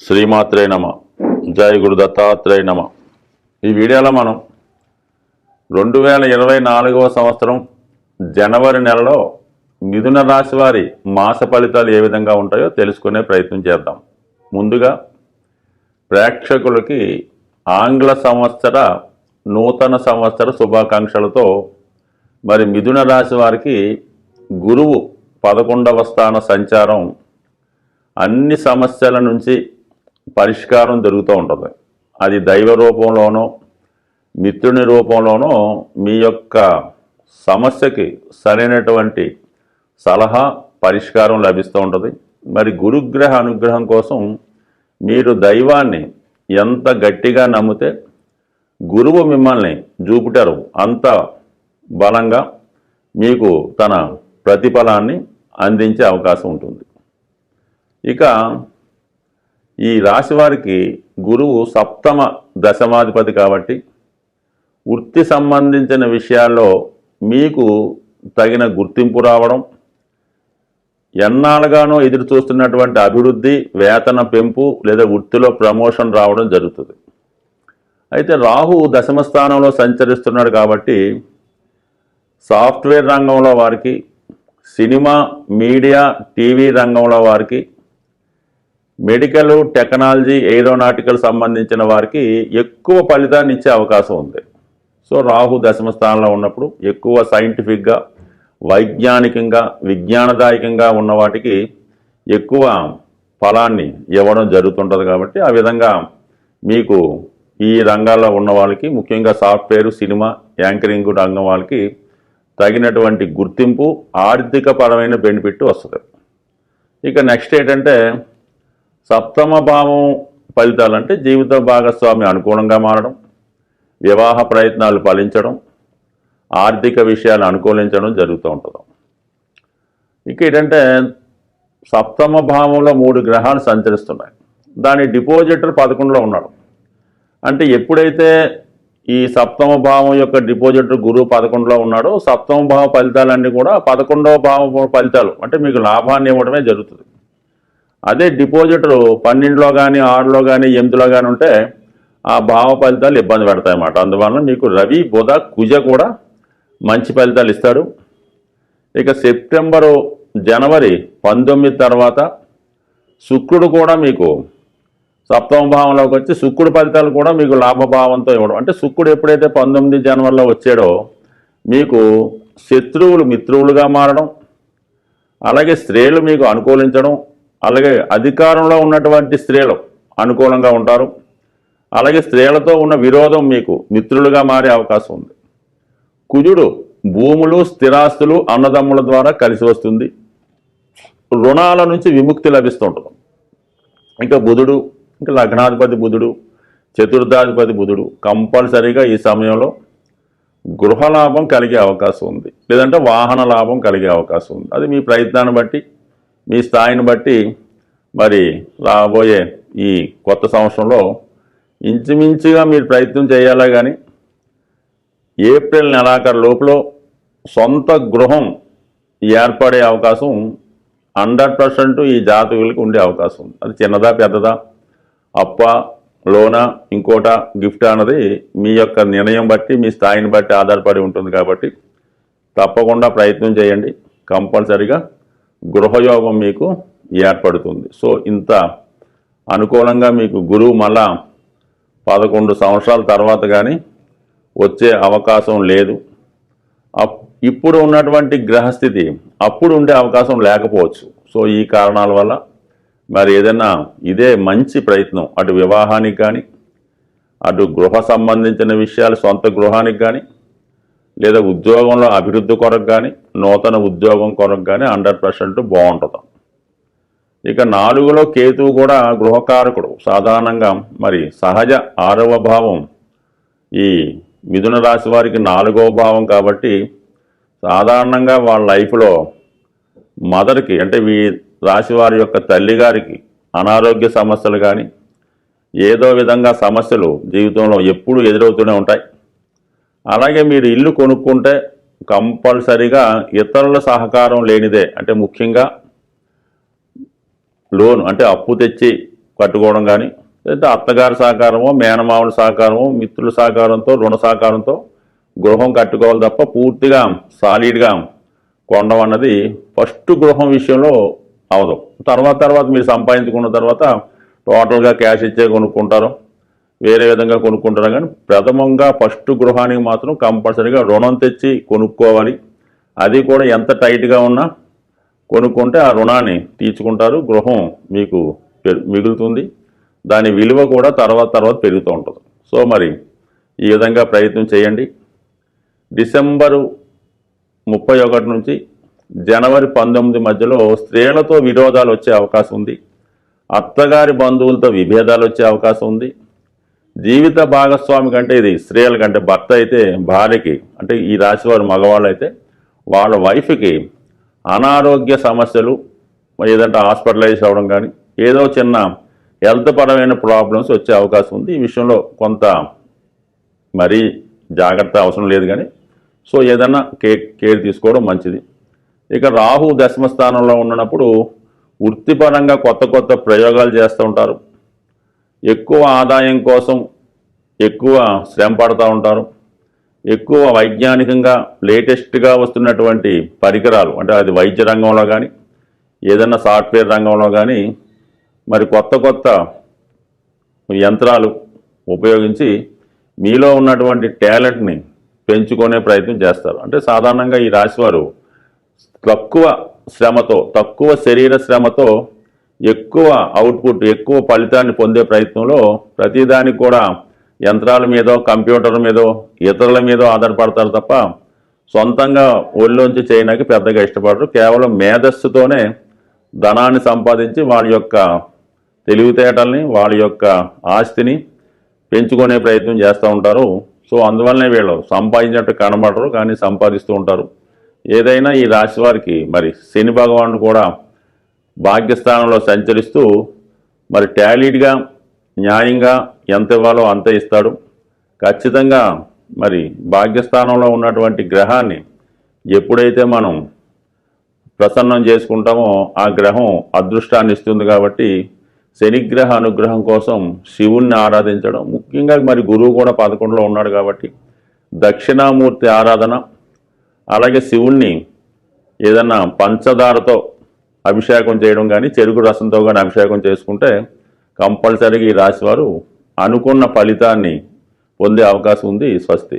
శ్రీమాత్రే నమ. జయ గురు దత్తాత్రేయ నమ. ఈ వీడియోలో మనం రెండు వేల ఇరవై నాలుగవ సంవత్సరం జనవరి నెలలో మిథున రాశి వారి మాస ఫలితాలు ఏ విధంగా ఉంటాయో తెలుసుకునే ప్రయత్నం చేద్దాం. ముందుగా ప్రేక్షకులకి ఆంగ్ల సంవత్సర నూతన సంవత్సర శుభాకాంక్షలతో మరి మిథున రాశి వారికి గురువు పదకొండవ స్థాన సంచారం అన్ని సమస్యల నుంచి పరిష్కారం జరుగుతూ ఉంటుంది. అది దైవ రూపంలోనో మిత్రుని రూపంలోనో మీ యొక్క సమస్యకి సరైనటువంటి సలహా పరిష్కారం లభిస్తూ ఉంటుంది. మరి గురుగ్రహ అనుగ్రహం కోసం మీరు దైవాన్ని ఎంత గట్టిగా నమ్మితే గురువు మిమ్మల్ని జూపిటరు అంత బలంగా మీకు తన ప్రతిఫలాన్ని అందించే అవకాశం ఉంటుంది. ఇక ఈ రాశి వారికి గురువు సప్తమ దశమాధిపతి కాబట్టి వృత్తి సంబంధించిన విషయాల్లో మీకు తగిన గుర్తింపు రావడం ఎన్నాళ్ళుగానో ఎదురు చూస్తున్నటువంటి అభివృద్ధి వేతన పెంపు లేదా వృత్తిలో ప్రమోషన్ రావడం జరుగుతుంది. అయితే రాహు దశమ స్థానంలో సంచరిస్తున్నాడు కాబట్టి సాఫ్ట్వేర్ రంగంలో వారికి సినిమా మీడియా టీవీ రంగంలో వారికి మెడికల్ టెక్నాలజీ ఏరోనాటికల్ సంబంధించిన వారికి ఎక్కువ ఫలితాన్ని ఇచ్చే అవకాశం ఉంది. సో రాహు దశమ స్థానంలో ఉన్నప్పుడు ఎక్కువ సైంటిఫిక్గా వైజ్ఞానికంగా విజ్ఞానదాయకంగా ఉన్న వాటికి ఎక్కువ ఫలాన్ని ఇవ్వడం జరుగుతుంటుంది కాబట్టి ఆ విధంగా మీకు ఈ రంగాల్లో ఉన్న వాళ్ళకి ముఖ్యంగా సాఫ్ట్వేర్ సినిమా యాంకరింగ్ రంగం వాళ్ళకి తగినటువంటి గుర్తింపు ఆర్థిక పరమైన బెనిఫిట్ వస్తుంది. ఇక నెక్స్ట్ ఏంటంటే సప్తమ భావం ఫలితాలు అంటే జీవిత భాగస్వామి అనుకూలంగా మారడం వివాహ ప్రయత్నాలు ఫలించడం ఆర్థిక విషయాలు అనుకూలించడం జరుగుతూ ఉంటుంది. ఇక ఏంటంటే సప్తమ భావంలో మూడు గ్రహాలు సంచరిస్తున్నాయి. దాని డిపాజిటర్ పదకొండులో ఉన్నాడు. అంటే ఎప్పుడైతే ఈ సప్తమ భావం యొక్క డిపాజిటర్ గురువు పదకొండులో ఉన్నాడో సప్తమ భావ ఫలితాలన్నీ కూడా పదకొండవ భావ ఫలితాలు అంటే మీకు లాభాన్ని ఇవ్వడమే జరుగుతుంది. అదే డిపాజిటర్ పన్నెండులో కానీ ఆరులో కానీ ఎనిమిదిలో కానీ ఉంటే ఆ భావ ఫలితాలు ఇబ్బంది పెడతాయి అన్నమాట. అందువలన మీకు రవి బుధ కుజ కూడా మంచి ఫలితాలు ఇస్తాడు. ఇక సెప్టెంబరు జనవరి పంతొమ్మిది తర్వాత శుక్రుడు కూడా మీకు సప్తమ భావంలోకి వచ్చి శుక్రుడు ఫలితాలు కూడా మీకు లాభభావంతో ఇవ్వడం. అంటే శుక్రుడు ఎప్పుడైతే పంతొమ్మిది జనవరిలో వచ్చాడో మీకు శత్రువులు మిత్రువులుగా మారడం అలాగే స్త్రీలు మీకు అనుకూలించడం అలాగే అధికారంలో ఉన్నటువంటి స్త్రీలు అనుకూలంగా ఉంటారు. అలాగే స్త్రీలతో ఉన్న విరోధం మీకు మిత్రులుగా మారే అవకాశం ఉంది. కుజుడు భూములు స్థిరాస్తులు అన్నదమ్ముల ద్వారా కలిసి వస్తుంది. రుణాల నుంచి విముక్తి లభిస్తుంటుంది. ఇంకా బుధుడు ఇంకా లగ్నాధిపతి బుధుడు చతుర్థాధిపతి బుధుడు కంపల్సరీగా ఈ సమయంలో గృహ లాభం కలిగే అవకాశం ఉంది. లేదంటే వాహన లాభం కలిగే అవకాశం ఉంది. అది మీ ప్రయత్నాన్ని బట్టి మీ స్థాయిని బట్టి మరి రాబోయే ఈ కొత్త సంవత్సరంలో ఇంచుమించుగా మీరు ప్రయత్నం చేయాలా కానీ ఏప్రిల్ నెలాఖరు లోపల సొంత గృహం ఏర్పడే అవకాశం హండ్రెడ్ పర్సెంట్ ఈ జాతకులకి ఉండే అవకాశం ఉంది. అది చిన్నదా పెద్దదా? అప్ప లోన ఇంకోట గిఫ్ట్ అన్నది మీ యొక్క నిర్ణయం బట్టి మీ స్థాయిని బట్టి ఆధారపడి ఉంటుంది కాబట్టి తప్పకుండా ప్రయత్నం చేయండి. కంపల్సరిగా గృహయోగం మీకు ఏర్పడుతుంది. సో ఇంత అనుకూలంగా మీకు గురువు మళ్ళా పదకొండు సంవత్సరాల తర్వాత కానీ వచ్చే అవకాశం లేదు. అప్- ఇప్పుడు ఉన్నటువంటి గ్రహస్థితి అప్పుడు ఉండే అవకాశం లేకపోవచ్చు. సో ఈ కారణాల వల్ల మరి ఏదైనా ఇదే మంచి ప్రయత్నం. అటు వివాహానికి కానీ అటు గృహ సంబంధించిన విషయాలు సొంత గృహానికి కానీ లేదా ఉద్యోగంలో అభివృద్ధి కొరకు కానీ నూతన ఉద్యోగం కొరకు కానీ హండ్రెడ్ పర్సెంట్ బాగుంటుంది. ఇక నాలుగులో కేతువు కూడా గృహకారకుడు. సాధారణంగా మరి సహజ ఆరవ భావం ఈ మిథున రాశి వారికి నాలుగవ భావం కాబట్టి సాధారణంగా వాళ్ళ లైఫ్లో మదర్కి అంటే వీ రాశి వారి యొక్క తల్లిగారికి అనారోగ్య సమస్యలు కానీ ఏదో విధంగా సమస్యలు జీవితంలో ఎప్పుడూ ఎదురవుతూనే ఉంటాయి. అలాగే మీరు ఇల్లు కొనుక్కుంటే కంపల్సరిగా ఇతరుల సహకారం లేనిదే అంటే ముఖ్యంగా లోన్ అంటే అప్పు తెచ్చి కట్టుకోవడం కానీ లేదంటే అత్తగారి సహకారమో మేనమావుల సహకారమో మిత్రుల సహకారంతో రుణ సహకారంతో గృహం కట్టుకోవాలి తప్ప పూర్తిగా సాలిడ్గా కొనడం అన్నది ఫస్ట్ గృహం విషయంలో అవదు. తర్వాత తర్వాత మీరు సంపాదించుకున్న తర్వాత టోటల్గా క్యాష్ ఇచ్చే కొనుక్కుంటారు. వేరే విధంగా కొనుక్కుంటారు కానీ ప్రథమంగా ఫస్ట్ గృహానికి మాత్రం కంపల్సరీగా రుణం తెచ్చి కొనుక్కోవాలి. అది కూడా ఎంత టైట్గా ఉన్నా కొనుక్కుంటే ఆ రుణాన్ని తీర్చుకుంటారు. గృహం మీకు మిగులుతుంది. దాని విలువ కూడా తర్వాత తర్వాత పెరుగుతూ ఉంటుంది. సో మరి ఈ విధంగా ప్రయత్నం చేయండి. డిసెంబరు ముప్పై ఒకటి నుంచి జనవరి పంతొమ్మిది మధ్యలో స్త్రీలతో విరోధాలు వచ్చే అవకాశం ఉంది. అత్తగారి బంధువులతో విభేదాలు వచ్చే అవకాశం ఉంది. జీవిత భాగస్వామి కంటే ఇది స్త్రీల కంటే భర్త అయితే భార్యకి అంటే ఈ రాశి వారు మగవాళ్ళు అయితే వాళ్ళ వైఫ్కి అనారోగ్య సమస్యలు ఏదంటే హాస్పిటలైజ్ అవ్వడం కానీ ఏదో చిన్న హెల్త్ పరమైన ప్రాబ్లమ్స్ వచ్చే అవకాశం ఉంది. ఈ విషయంలో కొంత మరీ జాగ్రత్త అవసరం లేదు కానీ సో ఏదన్నా కే కేర్ తీసుకోవడం మంచిది. ఇక రాహు దశమ స్థానంలో ఉన్నప్పుడు వృత్తిపరంగా కొత్త కొత్త ప్రయోగాలు చేస్తూ ఉంటారు. ఎక్కువ ఆదాయం కోసం ఎక్కువ శ్రమ పడుతూ ఉంటారు. ఎక్కువ వైజ్ఞానికంగా లేటెస్ట్గా వస్తున్నటువంటి పరికరాలు అంటే అది వైద్య రంగంలో కానీ ఏదైనా సాఫ్ట్వేర్ రంగంలో కానీ మరి కొత్త కొత్త యంత్రాలు ఉపయోగించి మీలో ఉన్నటువంటి టాలెంట్ని పెంచుకునే ప్రయత్నం చేస్తారు. అంటే సాధారణంగా ఈ రాశివారు తక్కువ శ్రమతో తక్కువ శరీర శ్రమతో ఎక్కువ అవుట్పుట్ ఎక్కువ ఫలితాన్ని పొందే ప్రయత్నంలో ప్రతిదానికి కూడా యంత్రాల మీదో కంప్యూటర్ మీదో ఇతరుల మీదో ఆధారపడతారు తప్ప సొంతంగా ఒళ్ళోంచి చేయడానికి పెద్దగా ఇష్టపడరు. కేవలం మేధస్సుతోనే ధనాన్ని సంపాదించి వాళ్ళ యొక్క తెలివితేటల్ని వాళ్ళ యొక్క ఆస్తిని పెంచుకునే ప్రయత్నం చేస్తూ ఉంటారు. సో అందువల్లనే వీళ్ళు సంపాదించినట్టు కనబడరు కానీ సంపాదిస్తూ ఉంటారు. ఏదైనా ఈ రాశి వారికి మరి శని భగవానుడు కూడా భాగ్యస్థానంలో సంచరిస్తూ మరి టాలీడ్గా న్యాయంగా ఎంత ఇవ్వాలో అంత ఇస్తాడు. ఖచ్చితంగా మరి భాగ్యస్థానంలో ఉన్నటువంటి గ్రహాన్ని ఎప్పుడైతే మనం ప్రసన్నం చేసుకుంటామో ఆ గ్రహం అదృష్టాన్ని ఇస్తుంది కాబట్టి శనిగ్రహ అనుగ్రహం కోసం శివుణ్ణి ఆరాధించడం ముఖ్యంగా మరి గురువు కూడా పదకొండులో ఉన్నాడు కాబట్టి దక్షిణామూర్తి ఆరాధన అలాగే శివుణ్ణి ఏదన్నా పంచదారతో అభిషేకం చేయడం కానీ చెరుకు రసంతో కానీ అభిషేకం చేసుకుంటే కంపల్సరీగా ఈ రాశివారు అనుకున్న ఫలితాన్ని పొందే అవకాశం ఉంది స్వస్తి.